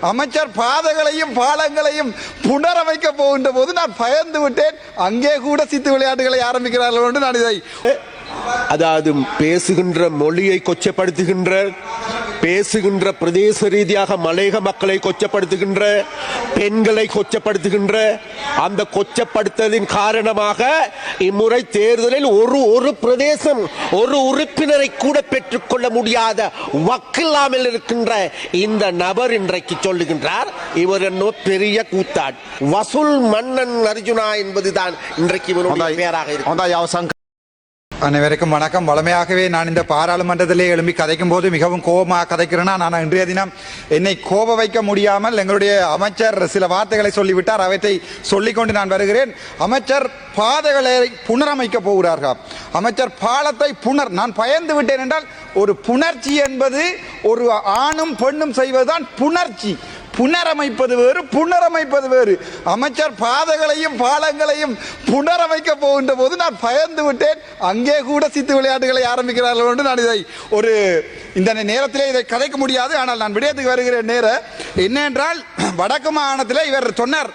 அமைச்சர் பாதைகளையும் பாலங்களையும் புனரமைக்க போகின்ற போது நான் பயந்து விட்டேன். அங்கே கூட சித்து விளையாட்டுகளை ஆரம்பிக்கிறார்கள் என்று நான் இதை அதாவது பேசுகின்ற மொழியை கொச்சப்படுத்துகின்ற பேசுகின்ற பிரதேச ரீதியாக மலையக மக்களை கொச்சப்படுத்துகின்ற பெண்களை கொச்சப்படுத்துகின்ற அந்த கொச்சப்படுத்தலின் காரணமாக இம்முறை தேர்தலில் ஒரு ஒரு பிரதேசம் ஒரு உறுப்பினரை கூட பெற்றுக்கொள்ள முடியாத வக்கில்லாமல் இருக்கின்ற இந்த நபர் இன்றைக்கு சொல்லுகின்றார். இவர் என்னோ பெரிய கூத்தாட். வசூல் மன்னன் அர்ஜுனா என்பதுதான் இன்றைக்கு இவனுடைய பெயராக இருக்கும் அனைவருக்கும் வணக்கம். வளமையாகவே நான் இந்த பாராளுமன்றத்திலே எழும்பி கதைக்கும் போது மிகவும் கோபமாக கதைக்கிறேன்னா நான் இன்றைய தினம் என்னை கோப வைக்க முடியாமல் எங்களுடைய அமைச்சர் சில வார்த்தைகளை சொல்லிவிட்டார். அவற்றை சொல்லிக்கொண்டு நான் வருகிறேன். அமைச்சர் பாதைகளை புனரமைக்க போகிறார்கள். அமைச்சர் பாலத்தை புனர் நான் பயந்து விட்டேன் என்றால் ஒரு புணர்ச்சி என்பது ஒரு ஆணும் பெண்ணும் செய்வதுதான் புணர்ச்சி. புனரமைப்பது வேறு புனரமைப்பது வேறு. அமைச்சர் பாதைகளையும் பாலங்களையும் புனரமைக்க போகின்ற போது நான் பயந்து விட்டேன். அங்கே கூட சித்து விளையாட்டுகளை ஆரம்பிக்கிறார்கள் என்று நான் இதை ஒரு இந்த நேரத்திலே இதை கதைக்க முடியாது. ஆனால் நான் விடயத்துக்கு வருகிற நேரம் என்னென்றால் வடக்கு மாகாணத்தில் இவர் சொன்னார்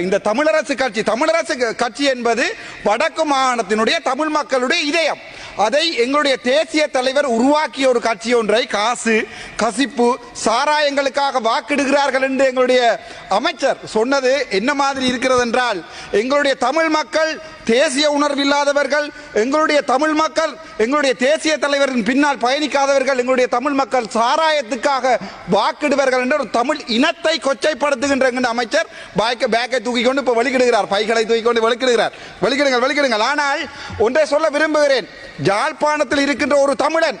இந்த தமிழரசு கட்சி தமிழரசு கட்சி என்பது வடக்கு மாகாணத்தினுடைய தமிழ் மக்களுடைய இதயம். அதை எங்களுடைய தேசிய தலைவர் உருவாக்கிய ஒரு கட்சி ஒன்றை காசு கசிப்பு சாராயங்களுக்காக வாக்கிடுகிறார்கள் என்று எங்களுடைய அமைச்சர் சொன்னது என்ன மாதிரி இருக்கிறது என்றால் எங்களுடைய தமிழ் மக்கள் தேசிய உணர்வில்லாதவர்கள் எங்களுடைய தமிழ் மக்கள் எங்களுடைய தேசிய தலைவரின் பின்னால் பயணிக்காதவர்கள் எங்களுடைய தமிழ் மக்கள் சாராயத்துக்காக வாக்கிடுவார்கள் என்ற ஒரு தமிழ் இனத்தை கொச்சைப்படுத்துகின்ற அமைச்சர் பாய்க்க பேக்கை தூக்கி கொண்டு இப்போ வெளிக்கிடுகிறார் பைகளை தூக்கி கொண்டு வெளிக்கிடுகிறார் வெளிக்கிடுங்கள் வெளிக்கிடுங்கள் ஆனால் ஒன்றை சொல்ல விரும்புகிறேன். ஜாழ்ப்பாணத்தில் இருக்கின்ற ஒரு தமிழன்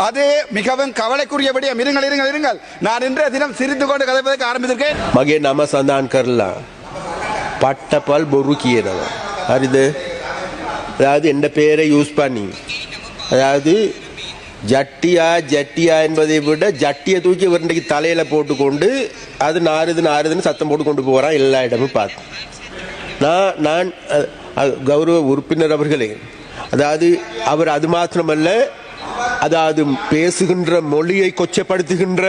அது மிகவும் கவலைக்குரியபடியும் இருங்கள் இருங்கள் இருங்கள். நான் இன்றைய தினம் சிரித்து கொண்டு கதைப்பதற்கு ஆரம்பித்திருக்கேன். மகே நம சந்தான் கரலாம் பட்டப்பால் பொறுக்கியது அரிது அதாவது எந்த பேரை யூஸ் பண்ணி அதாவது ஜட்டியா ஜட்டியா என்பதை விட ஜட்டியை தூக்கி இவருண்டைக்கு தலையில் போட்டுக்கொண்டு அது நாறுது நாறுதுன்னு சத்தம் போட்டு கொண்டு போகிறான் எல்லா இடமும் பார்த்து. நான் நான் கௌரவ உறுப்பினர் அவர்களே. அதாவது அவர் அது மாத்திரமல்ல அதாவது பேசுகின்ற மொழியை கொச்சப்படுத்துகின்ற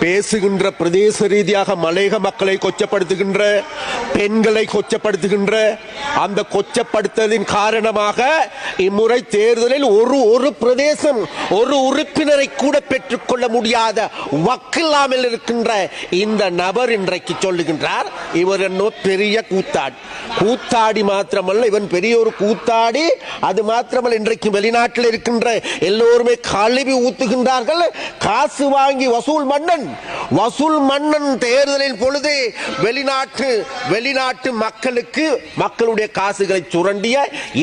பேசுகின்ற பிரதேச ரீதியாக மலையக மக்களை கொச்சப்படுத்துகின்ற பெண்களை கொச்சப்படுத்துகின்ற அந்த கொச்சப்படுத்தலின் காரணமாக இம்முறை தேர்தலில் ஒரு ஒரு பிரதேசம் ஒரு உறுப்பினரை கூட பெற்றுக்கொள்ள முடியாத வக்கில்லாமல் இருக்கின்ற இந்த நபர் இன்றைக்கு சொல்லுகின்றார் இவர் என்ன பெரிய கூத்தாடி. கூத்தாடி மாத்திரமல்ல இவன் பெரிய ஒரு கூத்தாடி. அது மாத்திரமல்ல இன்றைக்கு வெளிநாட்டில் இருக்கின்ற எல்லோருமே கழுவி ஊத்துகின்றார்கள். காசு வாங்கி வசூல் மன்னன் வசூல் மன்னன் தேர்தலின் பொழுது வெளிநாட்டு வெளி வெளிநாட்டு மக்களுக்கு மக்களுடைய காசுகளை சுரண்டிய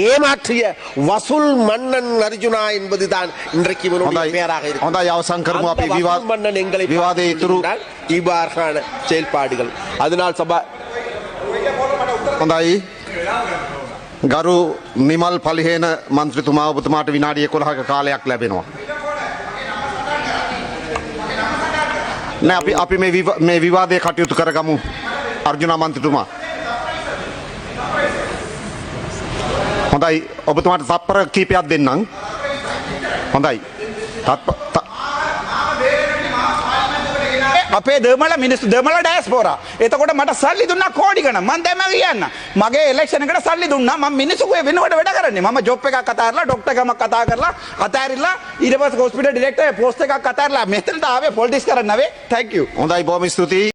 ஏமாற்றிய வசூல் மன்னன் அர்ஜுனா என்பதுதான் இன்றைக்கு இவனுடைய හොඳයි பெயராக இருக்கு හොඳයි අවසං කරමු அந்த අපි வசூல் විවාද மன்னன் எங்களை විවාදයේ ඉතුරු பார்த்துக் இவ்வாறான செயல்பாடுகள் அதனால் சபா හොඳයි ගරු නිමල් පලිහේන මන්ත්‍රතුමා ඔබතුමාට විනාඩිය කොළහක කාලයක් ලැබෙනවා. නෑ අපි අපි මේ විව- මේ විවාදය කටයුතු කරගමු අර්ජුනා මන්ත්‍රතුමා. හොඳයි ඔබතුමාට තත්පර කීපයක් දෙන්නම්. හොඳයි. අපේ දෙමළ මිනිස්සු දෙමළ ඩෑස්පෝරා එතකොට මට සල්ලි දුන්න කෝඩි ගණන් මම දැන් මම කියන්න මගේ ඉලෙක්ෂන් එකට සල්ලි දුන්නා මම මිනිස්සුගේ වෙනුවට වැඩ කරන්නේ මම ජොබ් එකක් කතා කරලා ඩොක්ටර් ගමක් කතා කරලා අතෑරිලා ඊට පස්සේ හොස්පිටල් ඩිරෙක්ටර් පෝස්ට් එකක් අතෑරලා මෙතනට ආවේ පොලිටික්ස් කරන්න නෙවෙයි thank you හොඳයි බොහොම ස්තුතියි.